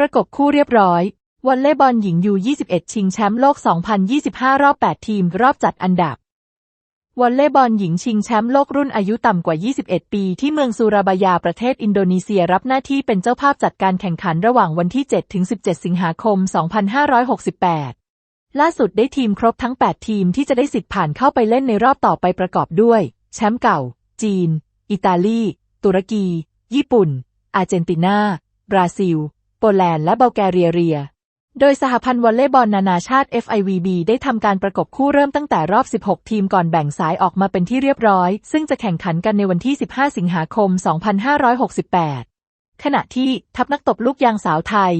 ประกบคู่เรียบร้อย วอลเลย์บอลหญิงยู21 ชิงแชมป์โลก 2025 รอบ 8 ทีม รอบจัดอันดับ วอลเลย์บอลหญิงชิงแชมป์โลกรุ่นอายุต่ำกว่า 21 ปีที่เมืองซูราบายาประเทศอินโดนีเซียรับหน้าที่เป็นเจ้าภาพจัดการแข่งขันระหว่างวันที่7-17 สิงหาคม 2568 ล่าสุดได้ทีมครบทั้ง 8 ทีมที่จะได้สิทธิ์ผ่านเข้าไปเล่นในรอบต่อไปประกอบด้วย แชมป์เก่า จีน อิตาลี ตุรกี ญี่ปุ่น อาร์เจนตินา บราซิล โปแลนด์และบัลแกเรียเรีย โดยสหพันธ์วอลเลย์บอลนานาชาติ FIVB ได้ทำการประกบคู่เริ่มตั้งแต่รอบ 16 ทีมก่อนแบ่งสายออกมาเป็นที่เรียบร้อย ซึ่งจะแข่งขันกันในวันที่ 15 สิงหาคม 2568 ขณะที่ทัพนักตบลูกยางสาวไทย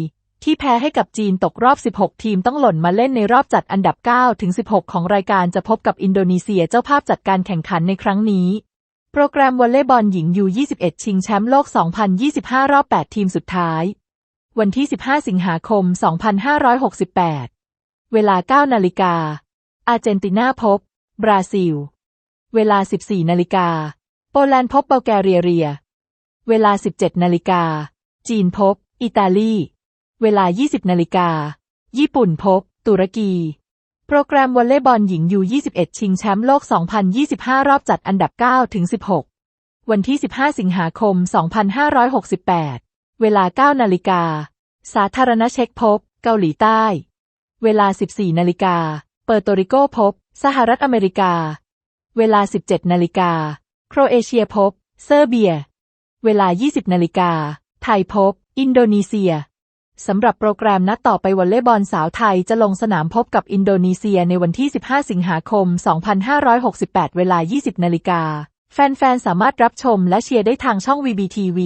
ที่แพ้ให้กับจีนตกรอบ 16 ทีมต้องหล่นมาเล่นในรอบจัดอันดับ 9 ถึง 16 ของรายการจะพบกับอินโดนีเซียเจ้าภาพจัดการแข่งขันในครั้งนี้ โปรแกรมวอลเลย์บอลหญิงยู21 ชิงแชมป์โลก 2025 รอบ 8 ทีมสุดท้าย วันที่ 15 สิงหาคม 2568 เวลา 9 นาฬิกา อาร์เจนตินาพบ บราซิล เวลา 14 นาฬิกา โปแลนด์พบเบลแกเรียเรีย เวลา 17 นาฬิกา จีนพบ อิตาลี เวลา 20 นาฬิกา ญี่ปุ่นพบ ตุรกี โปรแกรมวอลเลย์บอลหญิงยู21 ชิงแชมป์โลก 2025 รอบจัดอันดับ 9 ถึง 16 วันที่ 15 สิงหาคม 2568 เวลา 9 นาฬิกา สาธารณเช็กพบ เกาหลีใต้ เวลา 14 นาฬิกา เปอร์โตริโกพบ สหรัฐอเมริกา เวลา 17 นาฬิกา โครเอเชียพบ เซอร์เบีย เวลา 20 นาฬิกา ไทยพบ อินโดนีเซีย สำหรับโปรแกรมนัดต่อไปวอลเลย์บอลสาวไทยจะลงสนามพบกับอินโดนีเซียในวันที่ 15 สิงหาคม 2568 เวลา 20 นาฬิกา แฟนๆ สามารถรับชมและเชียร์ได้ทางช่อง VBTV